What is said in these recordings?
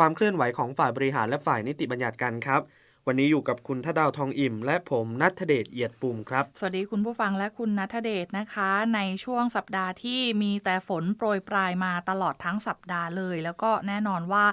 ความเคลื่อนไหวของฝ่ายบริหารและฝ่ายนิติบัญญัติกันครับ วันนี้อยู่กับคุณทดาวทองอิ่ม และผมนัทเดชเอียดปุ่มครับ สวัสดีคุณผู้ฟังและคุณนัทเดชนะคะ ในช่วงสัปดาห์ที่มีแต่ฝนโปรยปลายมาตลอดทั้งสัปดาห์เลย แล้วก็แน่นอนว่า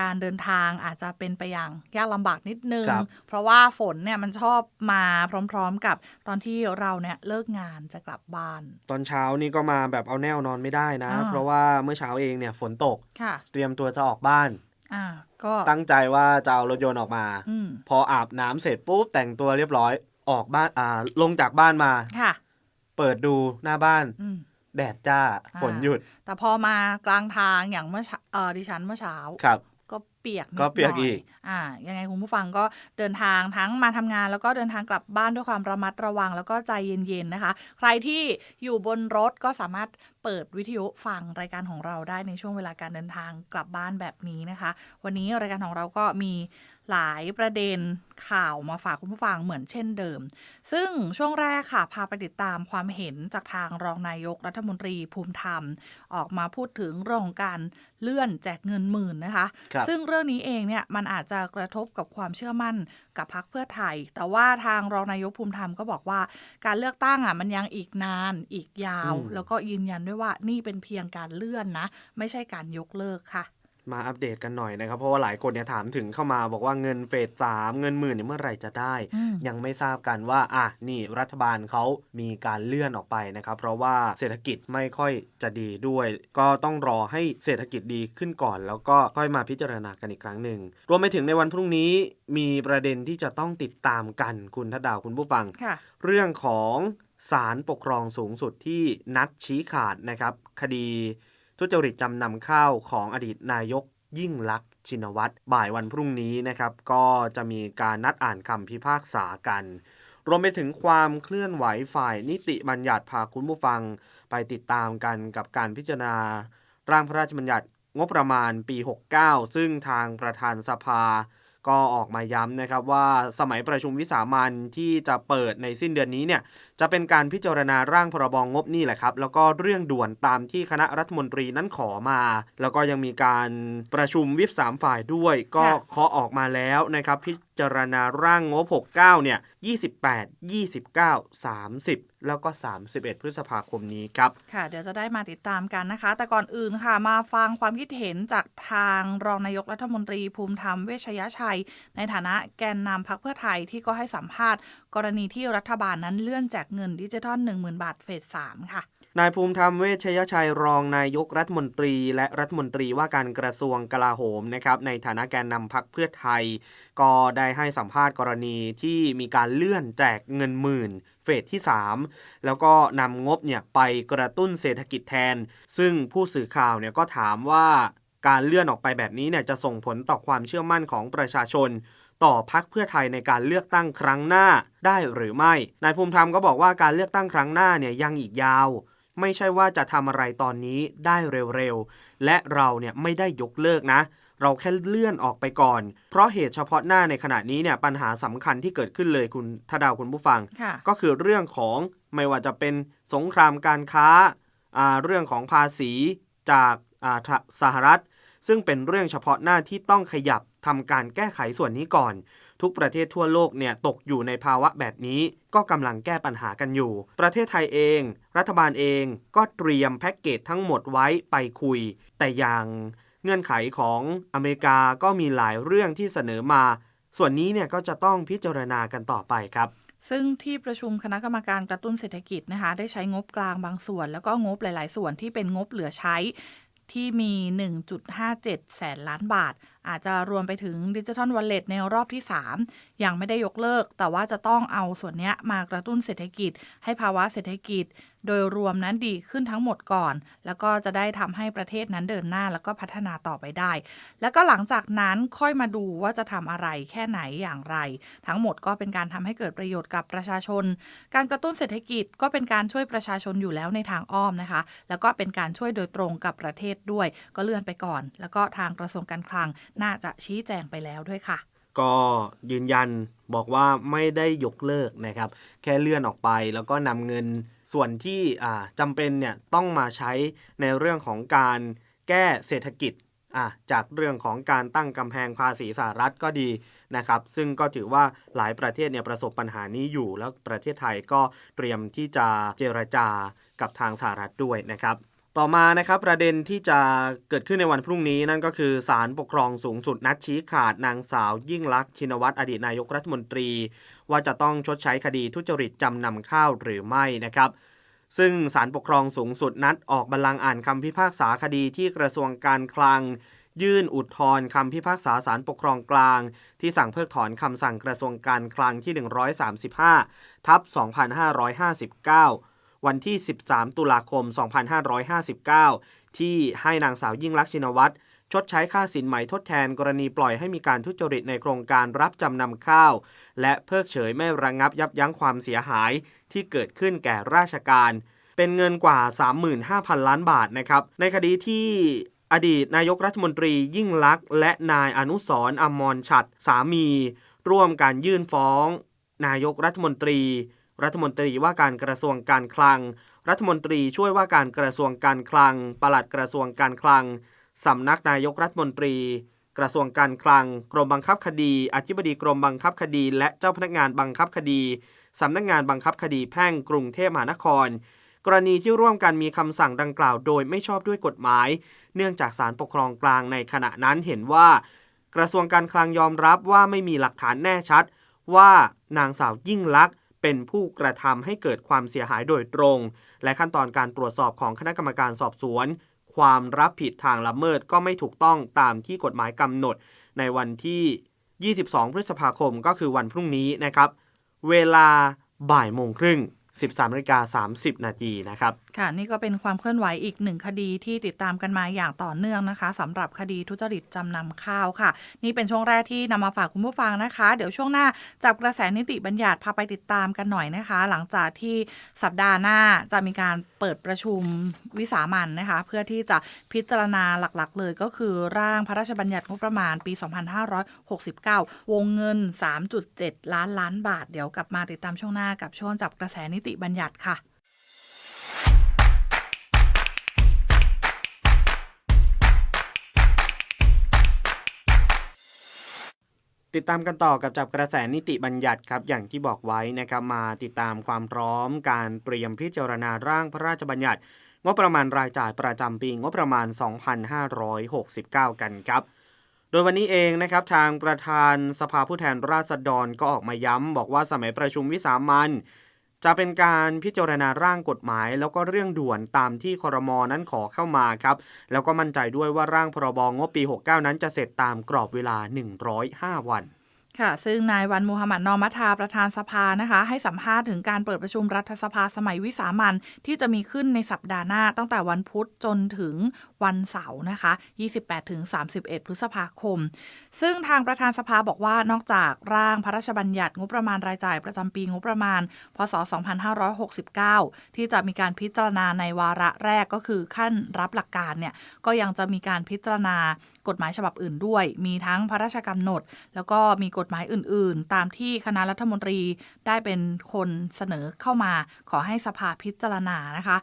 การเดินทางอาจจะเป็นไปอย่างยากลำบากนิดนึง ครับ เพราะว่าฝนเนี่ยมันชอบมาพร้อมๆกับตอนที่เราเนี่ยเลิกงานจะกลับบ้าน ตอนเช้านี่ก็มาแบบเอาแนวนอนไม่ได้นะ อ่า เพราะว่าเมื่อเช้าเองเนี่ยฝนตก ค่ะ เตรียมตัวจะออกบ้าน อ่าก็ตั้งใจว่าจะเอารถยนต์ออกมาอืมพออาบน้ำเสร็จปุ๊บแต่งตัวเรียบร้อยออกบ้านอ่าลงจากบ้านมาค่ะ เปิดดูหน้าบ้านอืมแดดจ้าอ่าฝนหยุด แต่พอมากลางทางอย่างเมื่อเช้าเออดิฉันเมื่อเช้าครับก็เปียกนิดก็เปียกหน่อีก อ่า ยังไงคุณผู้ฟังก็เดินทางทั้งมาทำงาน แล้วก็เดินทางกลับบ้านด้วยความระมัดระวัง แล้วก็ใจเย็นๆนะคะ ใครที่อยู่บนรถก็สามารถเปิดวิทยุฟังรายการของเราได้ในช่วงเวลาการเดินทางกลับบ้านแบบนี้นะคะ วันนี้รายการของเราก็มี หลายประเด็นข่าวมาฝากคุณผู้ฟังเหมือนเช่นเดิม ซึ่งช่วงแรกค่ะ พาไปติดตามความเห็นจากทางรองนายกรัฐมนตรีภูมิธรรม ออกมาพูดถึงเรื่องของการเลื่อนแจกเงินหมื่นนะคะครับซึ่งเรื่องนี้เองเนี่ยมันอาจจะกระทบกับความเชื่อมั่นกับพรรคเพื่อไทย แต่ว่าทางรองนายกภูมิธรรมก็บอกว่า การเลือกตั้งอะมันยังอีกนานอีกยาวอืมแล้วก็ยืนยันด้วยว่านี่เป็นเพียงการเลื่อนนะ ไม่ใช่การยกเลิกค่ะ มาอัปเดตกันหน่อยนะครับ เพราะว่าหลายคนเนี่ยถามถึงเข้ามาบอกว่าเงินเฟสสามเงินหมื่นเนี่ยเมื่อไหร่จะได้อืมยังไม่ทราบกันว่าอะนี่รัฐบาลเขามีการเลื่อนออกไปนะครับ เพราะว่าเศรษฐกิจไม่ค่อยจะดีด้วย ก็ต้องรอให้เศรษฐกิจดีขึ้นก่อน แล้วก็ค่อยมาพิจารณากันอีกครั้งหนึ่งรวมไปถึงในวันพรุ่งนี้มีประเด็นที่จะต้องติดตามกันคุณทดาวคุณผู้ฟังค่ะเรื่องของศาลปกครองสูงสุดที่นัดชี้ขาดนะครับ คดี ทุจริตจำนำข้าวของอดีตนายกยิ่งลักษณ์ชินวัตรบ่ายวันพรุ่งนี้นะครับ ก็จะมีการนัดอ่านคำพิพากษากัน รวมไปถึงความเคลื่อนไหวฝ่ายนิติบัญญัติพาคุณผู้ฟังไปติดตามกันกับการพิจารณา ร่างพระราชบัญญัติงบประมาณปี 69 ซึ่งทางประธานสภา ก็ออกมาย้ำนะครับว่าสมัยประชุมวิสามันที่จะเปิดในสิ้นเดือนนี้เนี่ยจะเป็นการพิจารณาร่างพรบงบนี่แหละครับ แล้วก็เรื่องด่วนตามที่คณะรัฐมนตรีนั้นขอมา แล้วก็ยังมีการประชุมวิปสามฝ่ายด้วย ก็ค่ะเคาะออกมาแล้วนะครับพิ จารณาร่างงบ 69 เนี่ย 28 29 30 แล้วก็ 31 พฤษภาคมนี้ครับ ค่ะ เดี๋ยวจะได้มาติดตามกันนะคะ แต่ก่อนอื่นค่ะ มาฟังความคิดเห็นจากทางรองนายกรัฐมนตรีภูมิธรรมเวชยชัย ในฐานะแกนนำพักเพื่อไทยที่ก็ให้สัมภาษณ์ กรณีที่รัฐบาลนั้นเลื่อนแจกเงินดิจิทัล 10,000 บาทเฟส 3 ค่ะ นายภูมิธรรมเวชยชัยรองนายกรัฐมนตรี และรัฐมนตรีว่าการกระทรวงกลาโหมนะครับในฐานะแกนนำพักเพื่อไทย ก็ได้ให้สัมภาษณ์กรณีที่มีการเลื่อนแจกเงินหมื่นเฟสที่ 3 แล้วก็นำงบเนี่ยไปกระตุ้นเศรษฐกิจแทน ซึ่งผู้สื่อข่าวเนี่ยก็ถามว่าการเลื่อนออกไปแบบนี้เนี่ยจะส่งผลต่อความเชื่อมั่นของประชาชนต่อพักเพื่อไทยในการเลือกตั้งครั้งหน้าได้หรือไม่ นายภูมิธรรมก็บอกว่าการเลือกตั้งครั้งหน้าเนี่ยยังอีกยาว ไม่ใช่ว่าจะทำอะไรตอนนี้ได้เร็วๆ และเราเนี่ยไม่ได้ยกเลิกนะ เราแค่เลื่อนออกไปก่อน เพราะเหตุเฉพาะหน้าในขณะนี้เนี่ยปัญหาสำคัญที่เกิดขึ้นเลยคุณทดาวคุณผู้ฟังค่ะก็คือเรื่องของไม่ว่าจะเป็นสงครามการค้าอ่าเรื่องของภาษีจากอ่าทะสหรัฐ ซึ่งเป็นเรื่องเฉพาะหน้าที่ต้องขยับทำการแก้ไขส่วนนี้ก่อน ทุกประเทศทั่วโลกเนี่ยตกอยู่ในภาวะแบบนี้ ก็กำลังแก้ปัญหากันอยู่ ประเทศไทยเอง รัฐบาลเองก็เตรียมแพ็กเกจทั้งหมดไว้ไปคุย แต่อย่างเงื่อนไขของอเมริกาก็มีหลายเรื่องที่เสนอมา ส่วนนี้เนี่ยก็จะต้องพิจารณากันต่อไปครับซึ่งที่ประชุมคณะกรรมการกระตุ้นเศรษฐกิจนะคะ ได้ใช้งบกลางบางส่วน แล้วก็งบหลาย ๆ ส่วนที่เป็นงบเหลือใช้ที่มี 1.57 แสนล้านบาท อาจจะรวมไปถึงดิจิทัลวอลเล็ตในรอบที่ 3 ยังไม่ได้ยกเลิก แต่ว่าจะต้องเอาส่วนนี้มากระตุ้นเศรษฐกิจ ให้ภาวะเศรษฐกิจ โดยรวมนั้นดีขึ้นทั้งหมดก่อน แล้วก็จะได้ทำให้ประเทศนั้นเดินหน้าแล้วก็พัฒนาต่อไปได้ แล้วก็หลังจากนั้นค่อยมาดูว่าจะทำอะไรแค่ไหนอย่างไร ทั้งหมดก็เป็นการทำให้เกิดประโยชน์กับประชาชน การกระตุ้นเศรษฐกิจก็เป็นการช่วยประชาชนอยู่แล้วในทางอ้อมนะคะ แล้วก็เป็นการช่วยโดยตรงกับประเทศด้วย ก็เลื่อนไปก่อน แล้วก็ทางกระทรวงการคลังน่าจะชี้แจงไปแล้วด้วยค่ะ ก็ยืนยันบอกว่าไม่ได้ยกเลิกนะครับ แค่เลื่อนออกไปแล้วก็นำเงินส่วนที่จำเป็นเนี่ยต้องมาใช้ในเรื่องของการแก้เศรษฐกิจจากเรื่องของการตั้งกำแพงภาษีสหรัฐก็ดีนะครับ ซึ่งก็ถือว่าหลายประเทศเนี่ยประสบปัญหานี้อยู่ แล้วประเทศไทยก็เตรียมที่จะเจรจากับทางสหรัฐด้วยนะครับ ต่อมานะครับประเด็นที่จะเกิดขึ้นในวันพรุ่งนี้นั่นก็คือศาลปกครองสูงสุดนัดชี้ขาดนางสาวยิ่งลักษณ์ชินวัตรอดีตนายกรัฐมนตรี ว่าจะต้องชดใช้คดีทุจริตจำนำข้าวหรือไม่นะครับ ซึ่งศาลปกครองสูงสุดนัดออกบัลลังก์อ่านคำพิพากษาคดีที่กระทรวงการคลัง ยื่นอุทธรณ์คำพิพากษาศาลปกครองกลาง ที่สั่งเพิกถอนคำสั่งกระทรวงการคลังที่ 135ทับ2559 วันที่ 13 ตุลาคม 2559 ที่ให้นางสาวยิ่งลักษณ์ชินวัตรชดใช้ค่าสินไหมทดแทนกรณีปล่อยให้มีการทุจริตในโครงการรับจำนำข้าว และเพิกเฉยไม่ระงงับยับยั้งความเสียหายที่เกิดขึ้นแก่ราชการ เป็นเงินกว่า 35,000 ล้านบาทนะครับ ในคดีที่อดีตนายกรัฐมนตรียิ่งลักษณ์และนายอนุสรอมรฉัตรสามี ร่วมการยื่นฟ้อง นายกรัฐมนตรี รัฐมนตรีว่าการกระทรวงการคลัง รัฐมนตรีช่วยว่าการกระทรวงการคลัง ปลัดกระทรวงการคลัง สำนักนายกรัฐมนตรี กระทรวงการคลัง กรมบังคับคดี อธิบดีกรมบังคับคดี และเจ้าพนักงานบังคับคดี สำนักงานบังคับคดีแพ่งกรุงเทพมหานคร กรณีที่ร่วมกันมีคำสั่งดังกล่าวโดยไม่ชอบด้วยกฎหมาย เนื่องจากศาลปกครองกลางในขณะนั้นเห็นว่า กระทรวงการคลังยอมรับว่าไม่มีหลักฐานแน่ชัด ว่านางสาวยิ่งลักษณ์ เป็นผู้กระทำให้เกิดความเสียหายโดยตรง และขั้นตอนการตรวจสอบของคณะกรรมการสอบสวน ความรับผิดทางละเมิดก็ไม่ถูกต้องตามที่กฎหมายกำหนด ในวันที่ 22 พฤษภาคมก็คือวันพรุ่งนี้นะครับ เวลาบ่ายโมงครึ่ง 13นาฬิกา30 นาทีนะครับ ค่ะนี่ก็เป็นความเคลื่อนไหวอีกหนึ่งคดีที่ติดตามกันมาอย่างต่อเนื่องนะคะสำหรับคดีทุจริตจำนำข้าวค่ะ นี่เป็นช่วงแรกที่นำมาฝากคุณผู้ฟังนะคะ เดี๋ยวช่วงหน้าจับกระแสนิติบัญญัติพาไปติดตามกันหน่อยนะคะ หลังจากที่สัปดาห์หน้าจะมีการเปิดประชุมวิสามันนะคะ เพื่อที่จะพิจารณาหลักๆ เลยก็คือร่างพระราชบัญญัติงบประมาณปี 2569 วงเงิน 3.7 ล้านล้านบาท เดี๋ยวกลับมาติดตามช่วงหน้ากับช่วงจับกระแสนิติบัญญัติค่ะ ติดตามกันต่อกับจับกระแสนิติบัญญัติครับอย่างที่บอกไว้นะครับมาติดตามความพร้อมการเตรียมพิจารณาร่างพระราชบัญญัติงบประมาณรายจ่ายประจำปีงบประมาณ 2569 กันครับ โดยวันนี้เองนะครับทางประธานสภาผู้แทนราษฎรก็ออกมาย้ำบอกว่าสมัยประชุมวิสามัน จะเป็นการพิจารณาร่างกฎหมาย แล้วก็เรื่องด่วนตามที่ครมนั้นขอเข้ามาครับแล้วก็มั่นใจด้วยว่าร่างพรบงบปี 69 นั้นจะเสร็จตามกรอบเวลา 105 วัน ค่ะ ซึ่งนายวันมูฮัมหมัดนอมัทาประธานสภานะคะ ให้สัมภาษณ์ถึงการเปิดประชุมรัฐสภาสมัยวิสามันที่จะมีขึ้นในสัปดาห์หน้า ตั้งแต่วันพุธจนถึงวันเสาร์นะคะ 28-31 พฤษภาคม ซึ่งทางประธานสภาบอกว่านอกจากร่างพระราชบัญญัติงบประมาณรายจ่ายประจำปีงบประมาณ พศ 2569 ที่จะมีการพิจารณาในวาระแรกก็คือขั้นรับหลักการเนี่ยก็ยังจะมีการพิจารณา กฎหมายฉบับอื่นด้วย มีทั้งพระราชกำหนด แล้วก็มีกฎหมายอื่น ๆ ตามที่คณะรัฐมนตรีได้เป็นคนเสนอเข้ามา ขอให้สภาพิจารณานะคะ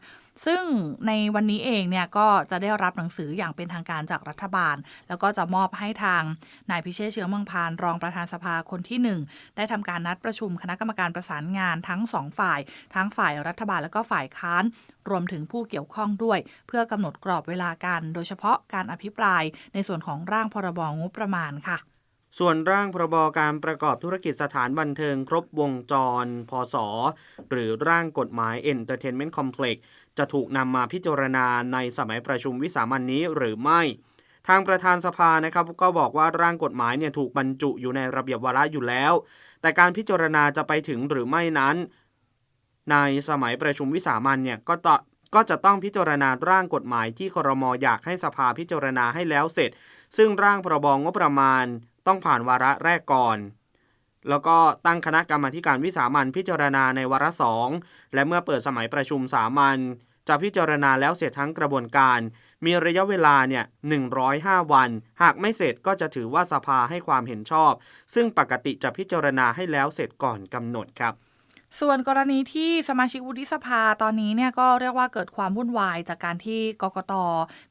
ซึ่งในวันนี้เองเนี่ยก็จะได้รับหนังสืออย่างเป็นทางการจากรัฐบาล แล้วก็จะมอบให้ทางนายพิเชษเชื้อเมืองพานรองประธานสภาคนที่หนึ่งได้ทำการนัดประชุมคณะกรรมการประสานงานทั้งสองฝ่าย ทั้งฝ่ายรัฐบาลและก็ฝ่ายค้านรวมถึงผู้เกี่ยวข้องด้วย เพื่อกำหนดกรอบเวลาการ โดยเฉพาะการอภิปรายในส่วนของร่างพรบงบประมาณค่ะ ส่วนร่างพรบการประกอบธุรกิจสถานบันเทิงครบวงจร พศ หรือร่างกฎหมาย Entertainment Complex จะถูกนำมาพิจารณาในสมัยประชุมวิสามันนี้หรือไม่ ทางประธานสภานะครับก็บอกว่าร่างกฎหมายเนี่ยถูกบรรจุอยู่ในระเบียบวาระอยู่แล้ว แต่การพิจารณาจะไปถึงหรือไม่นั้น ในสมัยประชุมวิสามันเนี่ยก็ต้อก็จะต้องพิจารณาร่างกฎหมายที่ครมอยากให้สภาพิจารณาให้แล้วเสร็จ ซึ่งร่างพรบงบประมาณต้องผ่านวาระแรกก่อน แล้วก็ตั้งคณะกรรมาการวิสามันพิจารณาในวาระสองและเมื่อเปิดสมัยประชุมสามัญจะพิจารณาแล้วเสร็จทั้งกระบวนการ มีระยะเวลาเนี่ย 105 วัน หากไม่เสร็จก็จะถือว่าสภาให้ความเห็นชอบ ซึ่งปกติจะพิจารณาให้แล้วเสร็จก่อนกำหนดครับ ส่วนกรณีที่สมาชิกวุฒิสภาตอนนี้เนี่ยก็เรียกว่าเกิดความวุ่นวายจากการที่กกต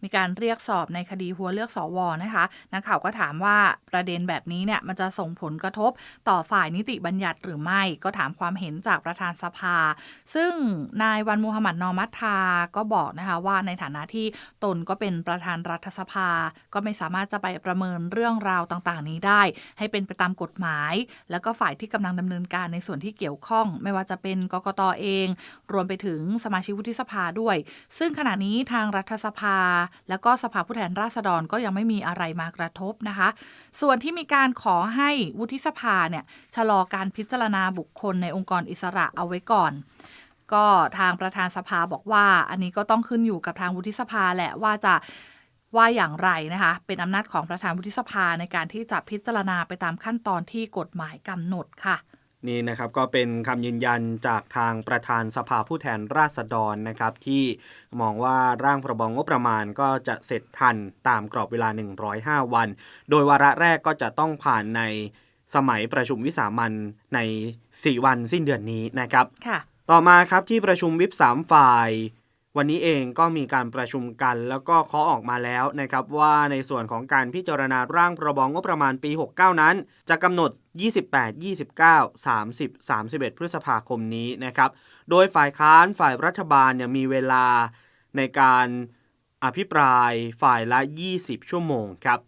มีการเรียกสอบในคดีหัวเลือกสวนะคะนักข่าวก็ถามว่าประเด็นแบบนี้เนี่ยมันจะส่งผลกระทบต่อฝ่ายนิติบัญญัติหรือไม่ ก็ถามความเห็นจากประธานสภา ซึ่งนายวันมูฮัมหมัดนอมัตทาก็บอกนะคะว่าในฐานะที่ตนก็เป็นประธานรัฐสภา ก็ไม่สามารถจะไปประเมินเรื่องราวต่างๆ นี้ได้ ให้เป็นไปตามกฎหมาย แล้วก็ฝ่ายที่กำลังดำเนินการในส่วนที่เกี่ยวข้องไม่ว่าจะเป็นกกตเอง รวมไปถึงสมาชิกวุฒิสภาด้วย ซึ่งขณะนี้ทางรัฐสภา แล้วก็สภาผู้แทนราษฎรก็ยังไม่มีอะไรมากระทบนะคะ ส่วนที่มีการขอให้วุฒิสภาเนี่ยชะลอการพิจารณาบุคคลในองค์กรอิสระเอาไว้ก่อน ก็ทางประธานสภาบอกว่า อันนี้ก็ต้องขึ้นอยู่กับทางวุฒิสภาแหละว่าจะว่าอย่างไรนะคะ เป็นอำนาจของประธานวุฒิสภาในการที่จะพิจารณาไปตามขั้นตอนที่กฎหมายกำหนดค่ะ นี่นะครับก็เป็นคำยืนยันจากทางประธานสภาผู้แทนราษฎรนะครับที่มองว่าร่างพรบงบประมาณก็จะเสร็จทันตามกรอบเวลา 105 วัน โดยวาระแรกก็จะต้องผ่านในสมัยประชุมวิสามันใน 4 วันสิ้นเดือนนี้นะครับค่ะต่อมาครับที่ประชุมวิปสามฝ่าย วันนี้เองก็มีการประชุมกันแล้วก็เคาะออกมาแล้วนะครับว่าในส่วนของการพิจารณาร่างพรบงบประมาณปี 69 นั้น จะกำหนด 28 29 30 31 พฤษภาคมนี้นะครับ โดยฝ่ายค้านฝ่ายรัฐบาลเนี่ยมีเวลาในการอภิปรายฝ่ายละ 20 ชั่วโมงครับ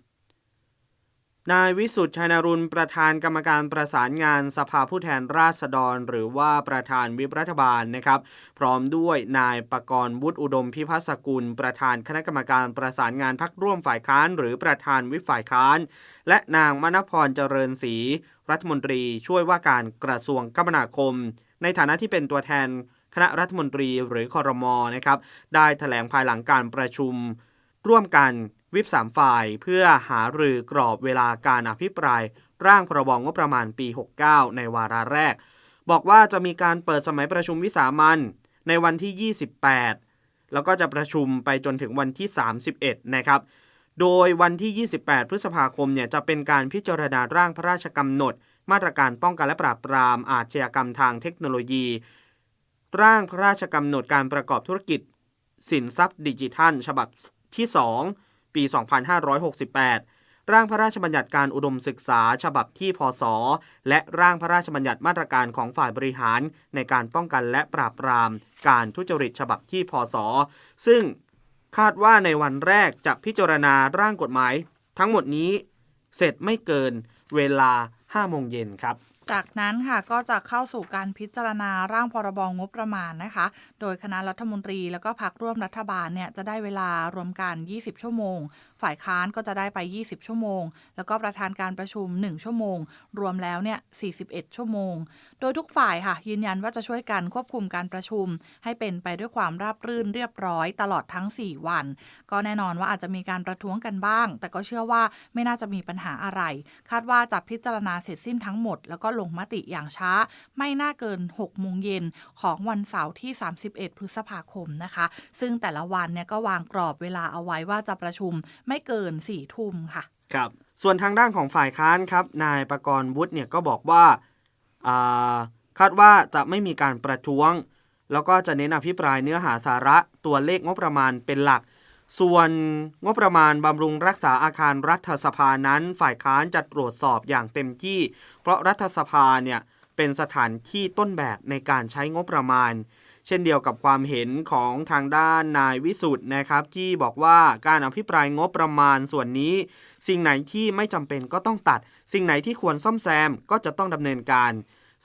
นายวิสุทธิ์ชัยนรุณประธานกรรมการประสานงานสภาผู้แทนราษฎร หรือว่าประธานวิปรัฐบาลนะครับ พร้อมด้วยนายประกรณ์วุฒิอุดมพิพัฒสกุล ประธานคณะกรรมการประสานงานพักร่วมฝ่ายค้าน หรือประธานวิฝ่ายค้าน และนางมณพรเจริญศรีรัฐมนตรีช่วยว่าการกระทรวงคมนาคม ในฐานะที่เป็นตัวแทนคณะรัฐมนตรีหรือคอรมอนะครับได้แถลงภายหลังการประชุม ร่วมกัน วิปสามฝ่ายเพื่อหารือกรอบเวลาการอภิปราย ร่างพรบงบประมาณปี 69 ในวาระแรก บอกว่าจะมีการเปิดสมัยประชุมวิสามันในวันที่ 28 แล้วก็จะประชุมไปจนถึงวันที่ 31 นะครับ โดยวันที่ 28 พฤษภาคมเนี่ยจะเป็นการพิจารณาร่างพระราชกำหนด มาตรการป้องกันและปราบปรามอาชญากรรมทางเทคโนโลยี ร่างพระราชกำหนดการประกอบธุรกิจ สินทรัพย์ดิจิทัล ฉบับที่ 2 ปี 2568 ร่างพระราชบัญญัติการอุดมศึกษาฉบับที่พศ และร่างพระราชบัญญัติมาตรการของฝ่ายบริหาร ในการป้องกันและปราบปราม การทุจริตฉบับที่พศ ซึ่งคาดว่าในวันแรกจะพิจารณาร่างกฎหมาย ทั้งหมดนี้เสร็จไม่เกินเวลา5โมงเย็นครับ จากนั้นค่ะก็จะเข้าสู่การพิจารณาร่างพรบงบประมาณนะคะ โดยคณะรัฐมนตรีแล้วก็พักร่วมรัฐบาลเนี่ยจะได้เวลารวมกัน 20 ชั่วโมง ฝ่ายค้านก็จะได้ไป 20 ชั่วโมง แล้วก็ประธานการประชุม 1 ชั่วโมง รวมแล้วเนี่ย 41 ชั่วโมง โดยทุกฝ่ายค่ะ ยืนยันว่าจะช่วยกันควบคุมการประชุม ให้เป็นไปด้วยความราบรื่นเรียบร้อยตลอดทั้ง 4 วัน ก็แน่นอนว่าอาจจะมีการประท้วงกันบ้าง แต่ก็เชื่อว่าไม่น่าจะมีปัญหาอะไร คาดว่าจะพิจารณาเสร็จสิ้นทั้งหมดแล้วก็ลงมติอย่างช้า ไม่น่าเกิน 6 โมงเย็นของวันเสาร์ที่ 31 พฤษภาคมนะคะ ซึ่งแต่ละวันเนี่ยก็วางกรอบเวลาเอาไว้ว่าจะประชุมไม่เกิน 4 ทุ่มค่ะ ครับ ส่วนทางด้านของฝ่ายค้านครับ นายประกรณ์วุฒิเนี่ยก็บอกว่าอ่าคาดว่าจะไม่มีการประท้วง แล้วก็จะเน้นอภิปรายเนื้อหาสาระตัวเลขงบประมาณเป็นหลัก ส่วนงบประมาณบำรุงรักษาอาคารรัฐสภานั้น ฝ่ายค้านจะตรวจสอบอย่างเต็มที่ เพราะรัฐสภาเนี่ยเป็นสถานที่ต้นแบบในการใช้งบประมาณ เช่นเดียวกับความเห็นของทางด้านนายวิสุทธ์นะครับ ที่บอกว่าการอภิปรายงบประมาณส่วนนี้ สิ่งไหนที่ไม่จำเป็นก็ต้องตัด สิ่งไหนที่ควรซ่อมแซมก็จะต้องดำเนินการ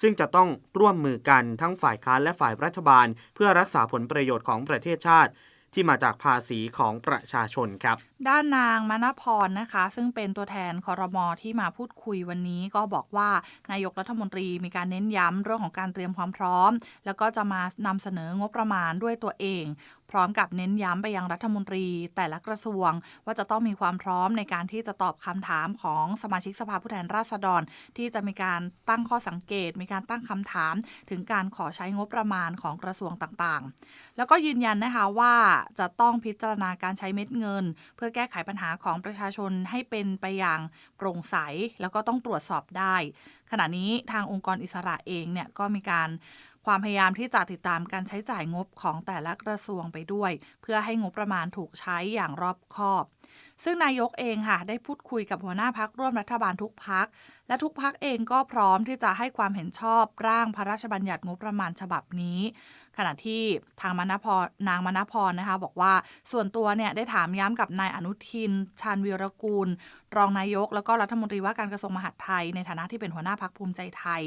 ซึ่งจะต้องร่วมมือกันทั้งฝ่ายค้านและฝ่ายรัฐบาล เพื่อรักษาผลประโยชน์ของประเทศชาติ ที่มาจากภาษีของประชาชนครับ ด้านนางมณพรนะคะ ซึ่งเป็นตัวแทนคอรมอที่มาพูดคุยวันนี้ก็บอกว่านายกรัฐมนตรีมีการเน้นย้ำเรื่องของการเตรียมความพร้อม แล้วก็จะมานำเสนองบประมาณด้วยตัวเอง พร้อมกับเน้นย้ำไปยังรัฐมนตรีแต่ละกระทรวง ว่าจะต้องมีความพร้อมในการที่จะตอบคำถามของสมาชิกสภาผู้แทนราษฎร ที่จะมีการตั้งข้อสังเกต มีการตั้งคำถาม ถึงการขอใช้งบประมาณของกระทรวงต่างๆ แล้วก็ยืนยันนะคะว่าจะต้องพิจารณาการใช้เม็ดเงิน เพื่อแก้ไขปัญหาของประชาชนให้เป็นไปอย่างโปร่งใส แล้วก็ต้องตรวจสอบได้ ขณะนี้ทางองค์กรอิสระเองเนี่ยก็มีการ ความพยายามที่จะติดตามการใช้จ่ายงบของแต่ละกระทรวงไปด้วย เพื่อให้งบประมาณถูกใช้อย่างรอบคอบ ซึ่งนายกเองค่ะได้พูดคุยกับหัวหน้าพักร่วมรัฐบาลทุกพัก และทุกพักเองก็พร้อมที่จะให้ความเห็นชอบร่างพระราชบัญญัติงบประมาณฉบับนี้ ขณะที่ทางมณพรนางมณพรนะคะ บอกว่าส่วนตัวเนี่ยได้ถามย้ำกับนายอนุทิน ชาญวีรกูล รองนายก แล้วก็รัฐมนตรีว่าการกระทรวงมหาดไทย ในฐานะที่เป็นหัวหน้าพักภูมิใจไทย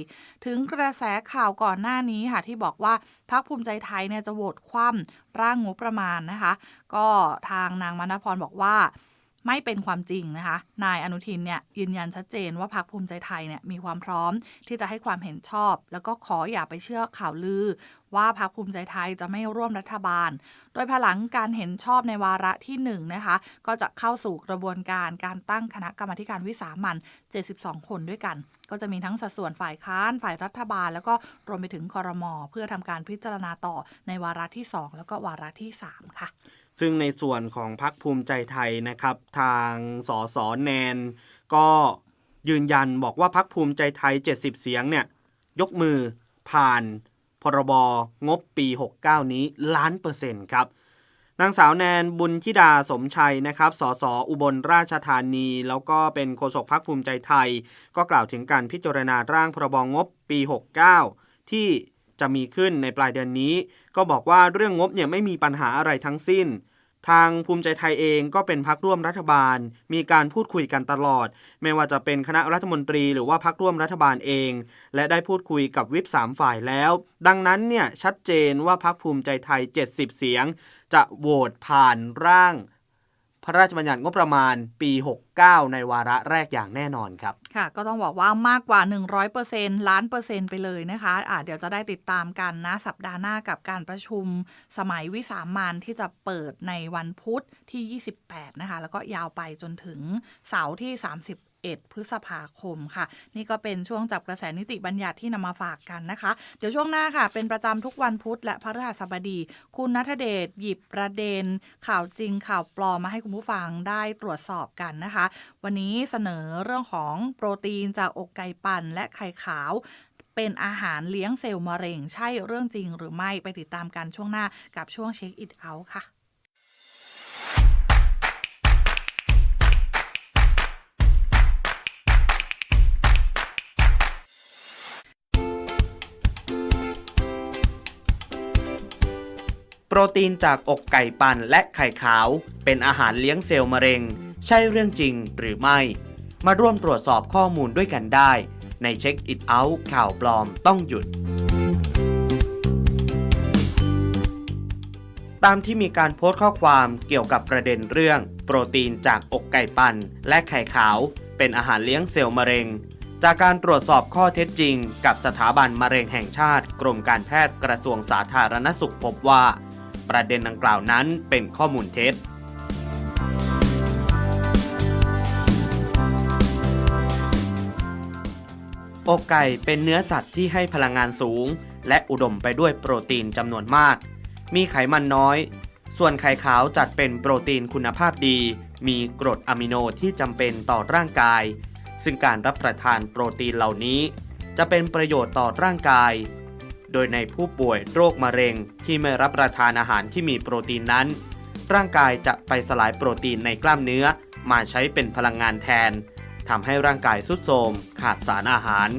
ถึงกระแสข่าวก่อนหน้านี้ค่ะที่บอกว่าพักภูมิใจไทยเนี่ยจะโหวตคว่ำร่างงบประมาณนะคะ ก็ทางนางมณพรบอกว่า ไม่เป็นความจริงนะคะ นายอนุทินเนี่ยยืนยันชัดเจนว่าพรรคภูมิใจไทยเนี่ยมีความพร้อมที่จะให้ความเห็นชอบ แล้วก็ขออย่าไปเชื่อข่าวลือ ว่าพรรคภูมิใจไทยจะไม่ร่วมรัฐบาล โดยภายหลังการเห็นชอบในวาระที่1นงนะคะ ก็จะเข้าสู่กระบวนการการตั้งคณะกรรมการวิสามัน72 คนด้วยกัน ก็จะมีทั้งสัดส่วนฝ่ายค้านฝ่ายรัฐบาล แล้วก็รวมไปถึงคอรมอเพื่อทำการพิจารณาต่อในวาระที่ 2 แล้วก็วาระที่ 3 ค่ะ ซึ่งในส่วนของพรรคภูมิใจไทยนะครับ ทางสสแนน ก็ยืนยันบอกว่าพรรคภูมิใจไทย 70 เสียงเนี่ยยกมือผ่านพรบงบปี 69 นี้ล้านเปอร์เซ็นต์ครับนางสาวแนนบุญธิดาสมชัยนะครับ สสอุบลราชธานี แล้วก็เป็นโฆษกพรรคภูมิใจไทย ก็กล่าวถึงการพิจารณาร่างพรบงบปี 69 ที่ จะมีขึ้นในปลายเดือนนี้ ก็บอกว่าเรื่องงบเนี่ยไม่มีปัญหาอะไรทั้งสิ้น ทางภูมิใจไทยเองก็เป็นพักร่วมรัฐบาล มีการพูดคุยกันตลอด ไม่ว่าจะเป็นคณะรัฐมนตรีหรือว่าพักร่วมรัฐบาลเอง และได้พูดคุยกับวิปสามฝ่ายแล้ว ดังนั้นเนี่ยชัดเจนว่าพักภูมิใจไทย 70 เสียง จะโหวตผ่านร่าง พระราชบัญญัติงบประมาณปี 69 ในวาระแรกอย่างแน่นอนครับ ค่ะ ก็ต้องบอกว่ามากกว่า 100%ล้านเปอร์เซ็นต์ไปเลยนะคะอะเดี๋ยวจะได้ติดตามกันนะ สัปดาห์หน้ากับการประชุมสมัยวิสามันที่จะเปิดในวันพุธที่ 28 นะคะ แล้วก็ยาวไปจนถึงเสาร์ที่ 30 31พฤษภาคมค่ะ นี่ก็เป็นช่วงจับกระแสนิติบัญญัติที่นำมาฝากกันนะคะ เดี๋ยวช่วงหน้าค่ะ เป็นประจำทุกวันพุธและพฤหัสบดี คุณนัทเดชหยิบประเด็น ข่าวจริงข่าวปลอมมาให้คุณผู้ฟังได้ตรวจสอบกันนะคะ วันนี้เสนอเรื่องของโปรตีนจากอกไก่ปั่นและไข่ขาวเป็นอาหารเลี้ยงเซลล์มะเร็ง ใช่เรื่องจริงหรือไม่ไปติดตามกันช่วงหน้ากับช่วงเช็คอิ t เอาค่ะ โปรตีนจากอกไก่ปั่นและไข่ขาว เป็นอาหารเลี้ยงเซลล์มะเร็ง ใช่เรื่องจริงหรือไม่ มาร่วมตรวจสอบข้อมูลด้วยกันได้ ในเช็คอิ t เอาข่าวปลอมต้องหยุด ตามที่มีการโพสต์ข้อความเกี่ยวกับประเด็นเรื่อง โปรตีนจากอกไก่ปั่นและไข่ขาว เป็นอาหารเลี้ยงเซลล์มะเร็งจากการตรวจสอบข้อเท็จจริง กับสถาบันมะเร็งแห่งชาติ กรมการแพทย์กระทรวงสาธารณสุขพบว่า ประเด็นดังกล่าวนั้นเป็นข้อมูลเท็จอกไก่เป็นเนื้อสัตว์ที่ให้พลังงานสูง และอุดมไปด้วยโปรตีนจำนวนมาก มีไขมันน้อย ส่วนไข่ขาวจัดเป็นโปรตีนคุณภาพดี มีกรดอะมิโนที่จำเป็นต่อร่างกาย ซึ่งการรับประทานโปรตีนเหล่านี้ จะเป็นประโยชน์ต่อร่างกาย โดยในผู้ป่วยโรคมะเร็งที่ไม่รับประทานอาหารที่มีโปรตีนนั้น ร่างกายจะไปสลายโปรตีนในกล้ามเนื้อ มาใช้เป็นพลังงานแทนทำให้ร่างกายสุดโทรมขาดสารอาหาร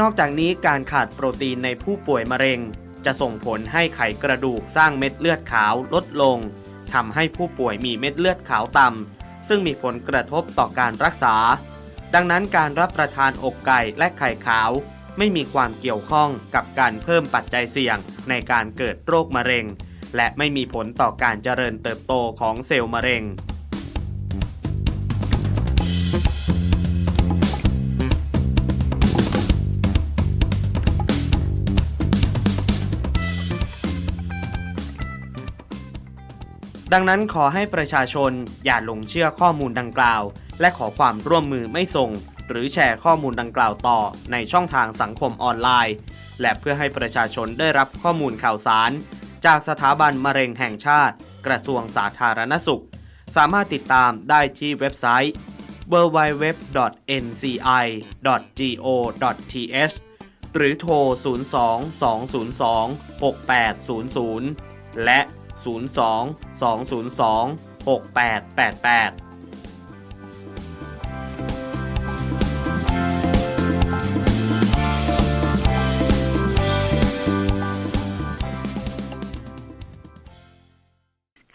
นอกจากนี้การขาดโปรตีนในผู้ป่วยมะเร็ง จะส่งผลให้ไขกระดูกสร้างเม็ดเลือดขาวลดลงทำให้ผู้ป่วยมีเม็ดเลือดขาวต่ำซึ่งมีผลกระทบต่อการรักษา ดังนั้นการรับประทานอกไก่และไข่ขาว ไม่มีความเกี่ยวข้องกับการเพิ่มปัจจัยเสี่ยงในการเกิดโรคมะเร็ง และไม่มีผลต่อการเจริญเติบโตของเซลล์มะเร็ง ดังนั้นขอให้ประชาชนอย่าหลงเชื่อข้อมูลดังกล่าว และขอความร่วมมือไม่ส่ง หรือแชร์ข้อมูลดังกล่าวต่อในช่องทางสังคมออนไลน์ และเพื่อให้ประชาชนได้รับข้อมูลข่าวสาร จากสถาบันมะเร็งแห่งชาติ กระทรวงสาธารณสุข สามารถติดตามได้ที่เว็บไซต์ www.nci.go.th หรือโทร 02 202 6800 และ 02 202 6888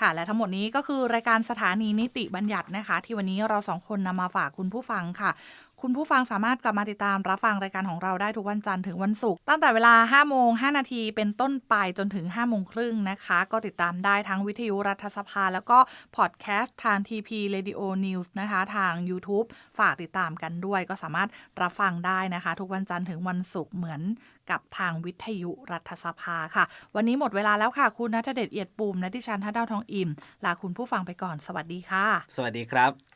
ค่ะและทั้งหมดนี้ก็คือรายการสถานีนิติบัญญัตินะคะ ที่วันนี้เราสองคนนำมาฝากคุณผู้ฟังค่ะ คุณผู้ฟังสามารถกลับมาติดตามรับฟังรายการของเราได้ทุกวันจันทร์ถึงวันศุกร์ตั้งแต่เวลา 5 โมง 5 นาทีเป็นต้นไปจนถึง 5 โมงครึ่งนะคะ ก็ติดตามได้ทั้งวิทยุรัฐสภา แล้วก็พอดแคสต์ทาง TP Radio News นะคะ ทาง YouTube ฝากติดตามกันด้วย ก็สามารถรับฟังได้นะคะ ทุกวันจันทร์ถึงวันศุกร์เหมือนกับทางวิทยุรัฐสภาค่ะ วันนี้หมดเวลาแล้วค่ะ คุณนัทเดชเอียดปุ่มและดิฉันทัดดาวทองอิ่มลาคุณผู้ฟังไปก่อน สวัสดีค่ะ สวัสดีครับ